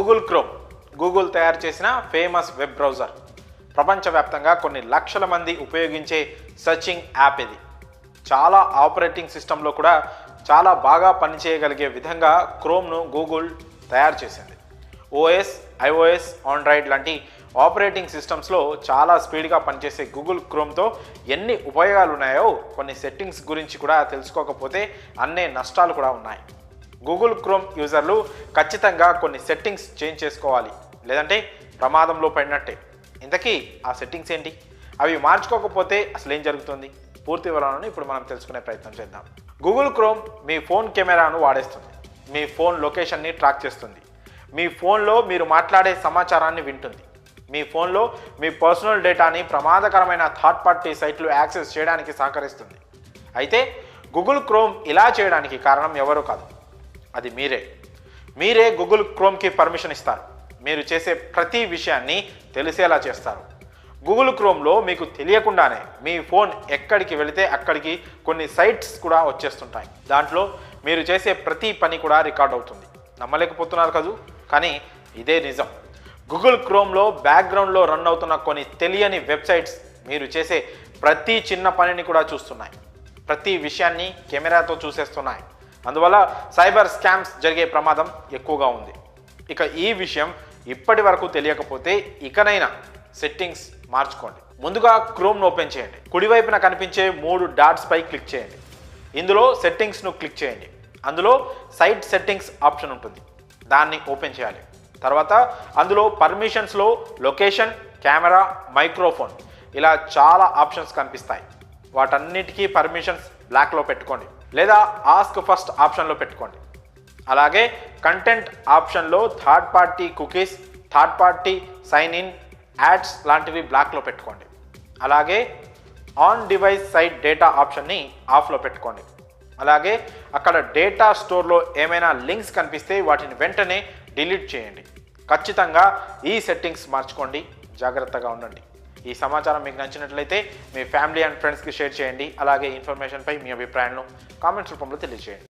Google chrome Google తయారు చేసిన famous web browser. ప్రపంచవ్యాప్తంగా కొన్ని లక్షల మంది ఉపయోగించే సర్చింగ్ యాప్ ఇది. చాలా ఆపరేటింగ్ సిస్టంలో కూడా చాలా బాగా పనిచేయగలిగే విధంగా క్రోమ్ను గూగుల్ తయారు చేసింది. ఓఎస్ ఐఓఎస్ ఆండ్రాయిడ్ లాంటి ఆపరేటింగ్ సిస్టమ్స్లో చాలా స్పీడ్గా పనిచేసే గూగుల్ క్రోమ్తో ఎన్ని ఉపయోగాలు ఉన్నాయో కొన్ని సెట్టింగ్స్ గురించి కూడా తెలుసుకోకపోతే అన్నే నష్టాలు కూడా ఉన్నాయి. గూగుల్ క్రోమ్ యూజర్లు ఖచ్చితంగా కొన్ని సెట్టింగ్స్ చేంజ్ చేసుకోవాలి. లేదంటే ప్రమాదంలో పడినట్టే. ఇంతకీ ఆ సెట్టింగ్స్ ఏంటి? అవి మార్చుకోకపోతే అసలు ఏం జరుగుతుంది? పూర్తి వివరాలను ఇప్పుడు మనం తెలుసుకునే ప్రయత్నం చేద్దాం. గూగుల్ క్రోమ్ మీ ఫోన్ కెమెరాను వాడేస్తుంది. మీ ఫోన్ లొకేషన్ని ట్రాక్ చేస్తుంది. మీ ఫోన్లో మీరు మాట్లాడే సమాచారాన్ని వింటుంది. మీ ఫోన్లో మీ పర్సనల్ డేటాని ప్రమాదకరమైన థర్డ్ పార్టీ సైట్లు యాక్సెస్ చేయడానికి సహకరిస్తుంది. అయితే గూగుల్ క్రోమ్ ఇలా చేయడానికి కారణం ఎవరో కాదు. అది మీరే. మీరే గూగుల్ క్రోమ్కి పర్మిషన్ ఇస్తారు. మీరు చేసే ప్రతి విషయాన్ని తెలిసేలా చేస్తారు. గూగుల్ క్రోమ్లో మీకు తెలియకుండానే మీ ఫోన్ ఎక్కడికి వెళితే అక్కడికి కొన్ని సైట్స్ కూడా వచ్చేస్తుంటాయి. దాంట్లో మీరు చేసే ప్రతి పని కూడా రికార్డ్ అవుతుంది. నమ్మలేకపోతున్నారు కదూ? కానీ ఇదే నిజం. గూగుల్ క్రోమ్లో బ్యాక్గ్రౌండ్లో రన్ అవుతున్న కొన్ని తెలియని వెబ్సైట్స్ మీరు చేసే ప్రతి చిన్న పనిని కూడా చూస్తున్నాయి. ప్రతి విషయాన్ని కెమెరాతో చూసేస్తున్నాయి. అందువల్ల సైబర్ స్కామ్స్ జరిగే ప్రమాదం ఎక్కువగా ఉంది. ఇక ఈ విషయం ఇప్పటి వరకు తెలియకపోతే ఇకనైనా సెట్టింగ్స్ మార్చుకోండి. ముందుగా క్రోమ్ను ఓపెన్ చేయండి. కుడివైపున కనిపించే మూడు డాట్స్ పై క్లిక్ చేయండి. ఇందులో సెట్టింగ్స్ను క్లిక్ చేయండి. అందులో సైట్ సెట్టింగ్స్ ఆప్షన్ ఉంటుంది. దాన్ని ఓపెన్ చేయాలి. తర్వాత అందులో పర్మిషన్స్లో లొకేషన్ కెమెరా మైక్రోఫోన్ ఇలా చాలా ఆప్షన్స్ కనిపిస్తాయి. వాటన్నిటికీ పర్మిషన్స్ బ్లాక్లో పెట్టుకోండి. లేదా ఆస్క్ ఫస్ట్ ఆప్షన్లో పెట్టుకోండి. అలాగే కంటెంట్ ఆప్షన్లో third party cookies third party sign in ads లాంటివి బ్లాక్లో పెట్టుకోండి. అలాగే ఆన్ డివైస్ సైట్ డేటా ఆప్షన్ని ఆఫ్లో పెట్టుకోండి. అలాగే అక్కడ డేటా స్టోర్లో ఏమైనా లింక్స్ కనిపిస్తే వాటిని వెంటనే డిలీట్ చేయండి. ఖచ్చితంగా ఈ సెట్టింగ్స్ మార్చుకోండి. జాగ్రత్తగా ఉండండి. ఈ సమాచారం మీకు నచ్చినట్లయితే మీ ఫ్యామిలీ అండ్ ఫ్రెండ్స్కి షేర్ చేయండి. అలాగే ఇన్ఫర్మేషన్పై మీ అభిప్రాయాలను కామెంట్స్ రూపంలో తెలియజేయండి.